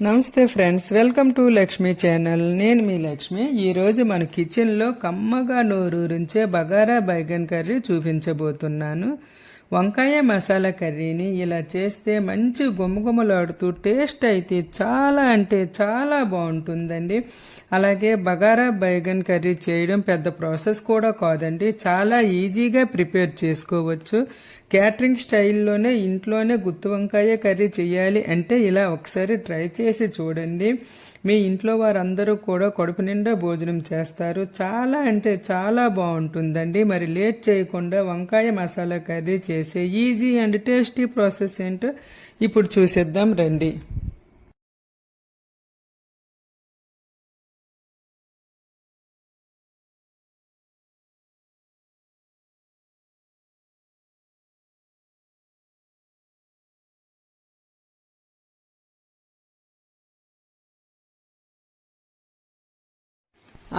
నమస్తే friends welcome to Lakshmi channel. నేను మీ లక్ష్మి. ఈరోజు మన కిచెన్లో కమ్మగా నోరూరించే బగారా బైగన్ కర్రీ చూపించబోతున్నాను. వంకాయ మసాలా కర్రీని ఇలా చేస్తే మంచి గుమగుమలాడుతూ టేస్ట్ అయితే చాలా అంటే చాలా బాగుంటుందండి. అలాగే బగారా బైగన్ కర్రీ చేయడం పెద్ద ప్రాసెస్ కూడా కాదండి. చాలా ఈజీగా ప్రిపేర్ చేసుకోవచ్చు. క్యాటరింగ్ స్టైల్లోనే ఇంట్లోనే గుత్తి వంకాయ కర్రీ చేయాలి అంటే ఇలా ఒకసారి ట్రై చేసి చూడండి. మీ ఇంట్లో వారందరూ కూడా కడుపు నిండా భోజనం చేస్తారు. చాలా అంటే చాలా బాగుంటుందండి. మరి లేట్ చేయకుండా వంకాయ మసాలా కర్రీ చేసే ఈజీ అండ్ టేస్టీ ప్రాసెస్ ఏంటో ఇప్పుడు చూసేద్దాం రండి.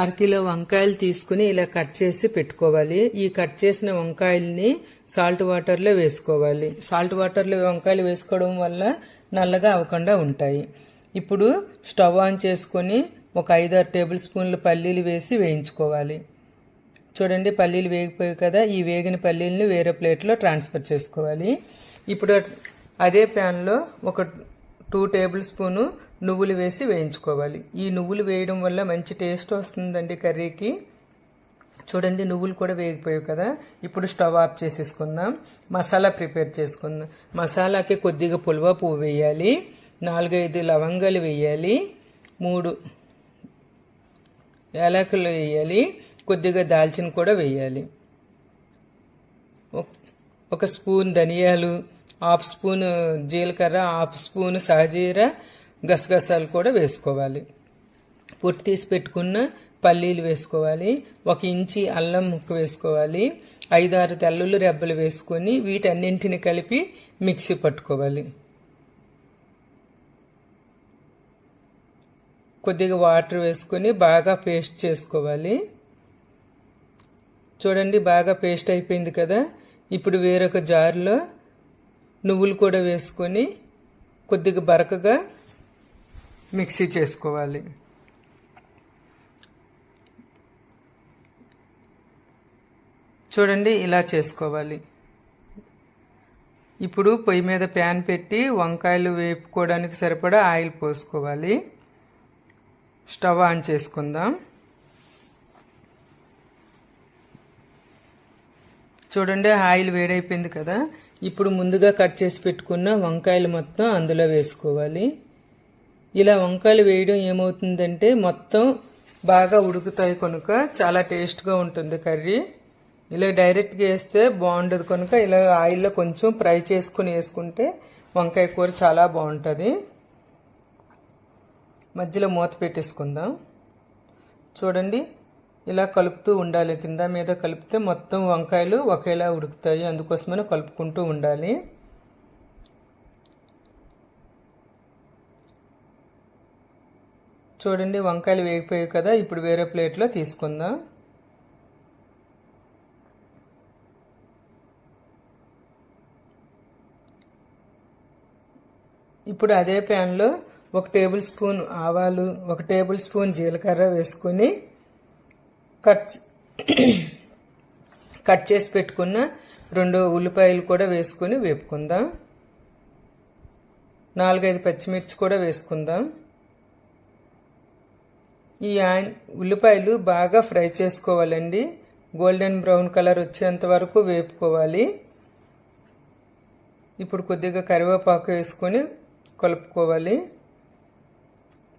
అరకిలో వంకాయలు తీసుకుని ఇలా కట్ చేసి పెట్టుకోవాలి. ఈ కట్ చేసిన వంకాయల్ని సాల్ట్ వాటర్లో వేసుకోవాలి. సాల్ట్ వాటర్లో వంకాయలు వేసుకోవడం వల్ల నల్లగా అవ్వకుండా ఉంటాయి. ఇప్పుడు స్టవ్ ఆన్ చేసుకొని ఒక ఐదారు టేబుల్ స్పూన్లు పల్లీలు వేసి వేయించుకోవాలి. చూడండి పల్లీలు వేగిపోయాయి కదా ఈ వేగిన పల్లీలని వేరే ప్లేట్లో ట్రాన్స్ఫర్ చేసుకోవాలి. ఇప్పుడు అదే ప్యాన్లో ఒక టూ టేబుల్ స్పూను నువ్వులు వేసి వేయించుకోవాలి. ఈ నువ్వులు వేయడం వల్ల మంచి టేస్ట్ వస్తుందండి కర్రీకి. చూడండి నువ్వులు కూడా వేగిపోయావు కదా. ఇప్పుడు స్టవ్ ఆఫ్ చేసేసుకుందాం. మసాలా ప్రిపేర్ చేసుకుందాం. మసాలాకి కొద్దిగా పుల్వా పువ్వు వేయాలి. నాలుగైదు లవంగాలు వేయాలి. మూడు యాలకులు వేయాలి. కొద్దిగా దాల్చిన కూడా వేయాలి. ఒక స్పూన్ ధనియాలు హాఫ్ స్పూన్ జీలకర్ర హాఫ్ స్పూన్ సహజీర గసగసాలు కూడా వేసుకోవాలి. పొట్టు తీసి పెట్టుకున్న పల్లీలు వేసుకోవాలి. ఒక ఇంచి అల్లం ముక్క వేసుకోవాలి. ఐదారు తెల్లుల్లి రెబ్బలు వేసుకొని వీటన్నింటిని కలిపి మిక్సీ పట్టుకోవాలి. కొద్దిగా వాటర్ వేసుకొని బాగా పేస్ట్ చేసుకోవాలి. చూడండి బాగా పేస్ట్ అయిపోయింది కదా. ఇప్పుడు వేరొక జార్లో నువ్వులు కూడా వేసుకొని కొద్దిగా బరకగా మిక్సీ చేసుకోవాలి. చూడండి ఇలా చేసుకోవాలి. ఇప్పుడు పొయ్యి మీద ప్యాన్ పెట్టి వంకాయలు వేపుకోవడానికి సరిపడా ఆయిల్ పోసుకోవాలి. స్టవ్ ఆన్ చేసుకుందాం. చూడండి ఆయిల్ వేడైపోయింది కదా. ఇప్పుడు ముందుగా కట్ చేసి పెట్టుకున్న వంకాయలు మొత్తం అందులో వేసుకోవాలి. ఇలా వంకాయలు వేయడం ఏమవుతుందంటే మొత్తం బాగా ఉడుకుతాయి కనుక చాలా టేస్ట్గా ఉంటుంది కర్రీ. ఇలా డైరెక్ట్గా వేస్తే బాగుండదు కనుక ఇలా ఆయిల్లో కొంచెం ఫ్రై చేసుకుని వేసుకుంటే వంకాయ కూర చాలా బాగుంటుంది. మధ్యలో మూత పెట్టేసుకుందాం. చూడండి. ఇలా కలుపుతూ ఉండాలి. కింద మీద కలిపితే మొత్తం వంకాయలు ఒకేలా ఉడుకుతాయి. అందుకోసమని కలుపుకుంటూ ఉండాలి. చూడండి వంకాయలు వేగిపోయాయి కదా. ఇప్పుడు వేరే ప్లేట్లో తీసుకుందాం. ఇప్పుడు అదే ప్యాన్లో ఒక టేబుల్ స్పూన్ ఆవాలు ఒక టేబుల్ స్పూన్ జీలకర్ర వేసుకొని కట్ కట్ చేసి పెట్టుకున్న రెండు ఉల్లిపాయలు కూడా వేసుకొని వేపుకుందాం. నాలుగైదు పచ్చిమిర్చి కూడా వేసుకుందాం. ఈ ఉల్లిపాయలు బాగా ఫ్రై చేసుకోవాలండి. గోల్డెన్ బ్రౌన్ కలర్ వచ్చేంత వరకు వేపుకోవాలి. ఇప్పుడు కొద్దిగా కరివేపాకు వేసుకొని కలుపుకోవాలి.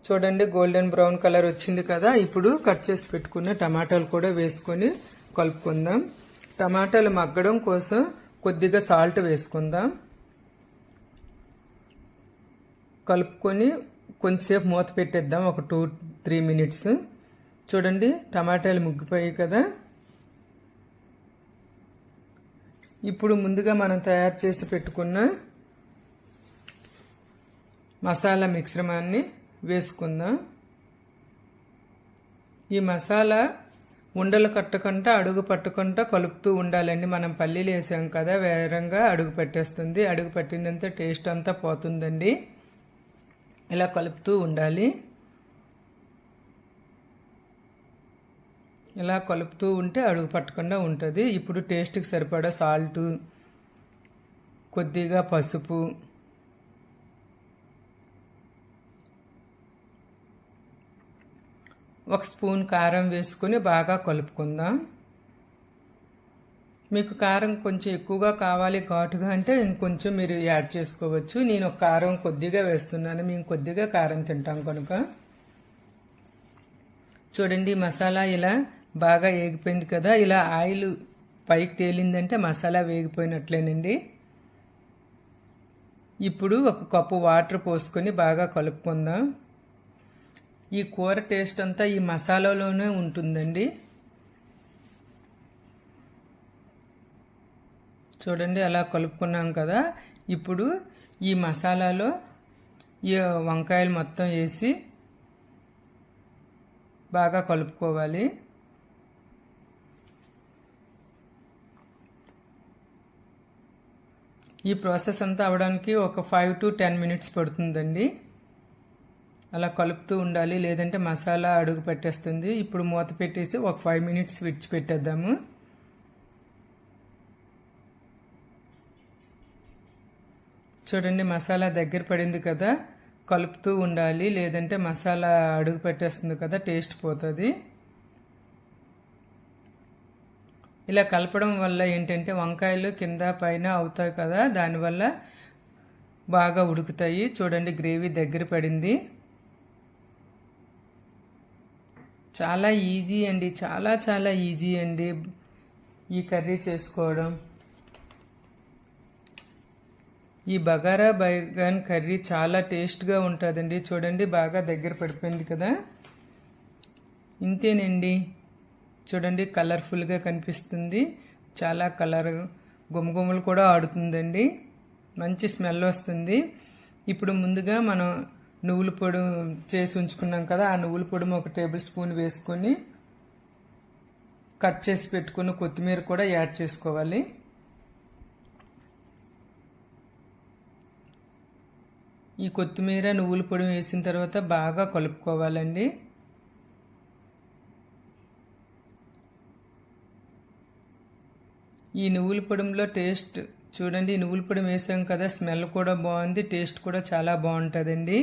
చూడండి గోల్డెన్ బ్రౌన్ కలర్ వచ్చింది కదా ఇప్పుడు కట్ చేసి పెట్టుకున్న టమాటాలు కూడా వేసుకొని కలుపుకుందాం. టమాటాలు మగ్గడం కోసం కొద్దిగా సాల్ట్ వేసుకుందాం. కలుపుకొని కొంచెంసేపు మూత పెట్టేద్దాం ఒక టూ త్రీ మినిట్స్. చూడండి టమాటాలు ముగ్గిపోయాయి కదా. ఇప్పుడు ముందుగా మనం తయారు చేసి పెట్టుకున్న మసాలా మిశ్రమాన్ని వేసుకుందాం ఈ మసాలా ఉండలు కట్టకుండా అడుగు పట్టుకుంటా కలుపుతూ ఉండాలండి. మనం పల్లీలు వేసాం కదా వేరంగా అడుగు పట్టేస్తుంది. అడుగు పట్టిందంతా టేస్ట్ అంతా పోతుందండి. ఇలా కలుపుతూ ఉండాలి. ఇలా కలుపుతూ ఉంటే అడుగు పట్టకుండా ఉంటుంది. ఇప్పుడు టేస్ట్కి సరిపడా సాల్టు కొద్దిగా పసుపు ఒక స్పూన్ కారం వేసుకొని బాగా కలుపుకుందాం. మీకు కారం కొంచెం ఎక్కువగా కావాలి ఘాటుగా అంటే ఇంకొంచెం మీరు యాడ్ చేసుకోవచ్చు. నేను ఒక కారం కొద్దిగా వేస్తున్నాను. మేము కొద్దిగా కారం తింటాం కనుక. చూడండి మసాలా ఇలా బాగా వేగిపోయింది కదా. ఇలా ఆయిల్ పైకి తేలిందంటే మసాలా వేగిపోయినట్లేనండి. ఇప్పుడు ఒక కప్పు వాటర్ పోసుకొని బాగా కలుపుకుందాం. ఈ కూర టేస్ట్ అంతా ఈ మసాలాలోనే ఉంటుందండి. చూడండి అలా కలుపుకున్నాం కదా. ఇప్పుడు ఈ మసాలాలో ఈ వంకాయలు మొత్తం వేసి బాగా కలుపుకోవాలి. ఈ ప్రాసెస్ అంతా అవడానికి ఒక ఫైవ్ టు టెన్ మినిట్స్ పడుతుందండి. అలా కలుపుతూ ఉండాలి. లేదంటే మసాలా అడుగు పెట్టేస్తుంది. ఇప్పుడు మూత పెట్టేసి ఒక ఫైవ్ మినిట్స్ విడిచిపెట్టేద్దాము చూడండి మసాలా దగ్గర పడింది కదా. కలుపుతూ ఉండాలి. లేదంటే మసాలా అడుగు పెట్టేస్తుంది కదా. టేస్ట్ పోతుంది. ఇలా కలపడం వల్ల ఏంటంటే వంకాయలు కింద పైన అవుతాయి కదా. దానివల్ల బాగా ఉడుకుతాయి. చూడండి గ్రేవీ దగ్గర పడింది. చాలా ఈజీ అండి చాలా చాలా ఈజీ అండి ఈ కర్రీ చేసుకోవడం. ఈ బగారా బైగన్ కర్రీ చాలా టేస్ట్గా ఉంటుందండి. చూడండి బాగా దగ్గర పడిపోయింది కదా. ఇంతేనండి. చూడండి కలర్ఫుల్గా కనిపిస్తుంది. చాలా కలర్ గుమగుమలు కూడా ఆడుతుందండి. మంచి స్మెల్ వస్తుంది. ఇప్పుడు ముందుగా మనం నువ్వుల పొడి చేసి ఉంచుకున్నాం కదా ఆ నువ్వుల పొడి ఒక టేబుల్ స్పూన్ వేసుకొని కట్ చేసి పెట్టుకుని కొత్తిమీర కూడా యాడ్ చేసుకోవాలి. ఈ కొత్తిమీర నువ్వుల పొడి వేసిన తర్వాత బాగా కలుపుకోవాలండి. ఈ నువ్వుల పొడిలో టేస్ట్ చూడండి నువ్వుల పొడి వేసాం కదా స్మెల్ కూడా బాగుంది టేస్ట్ కూడా చాలా బాగుంటుందండి.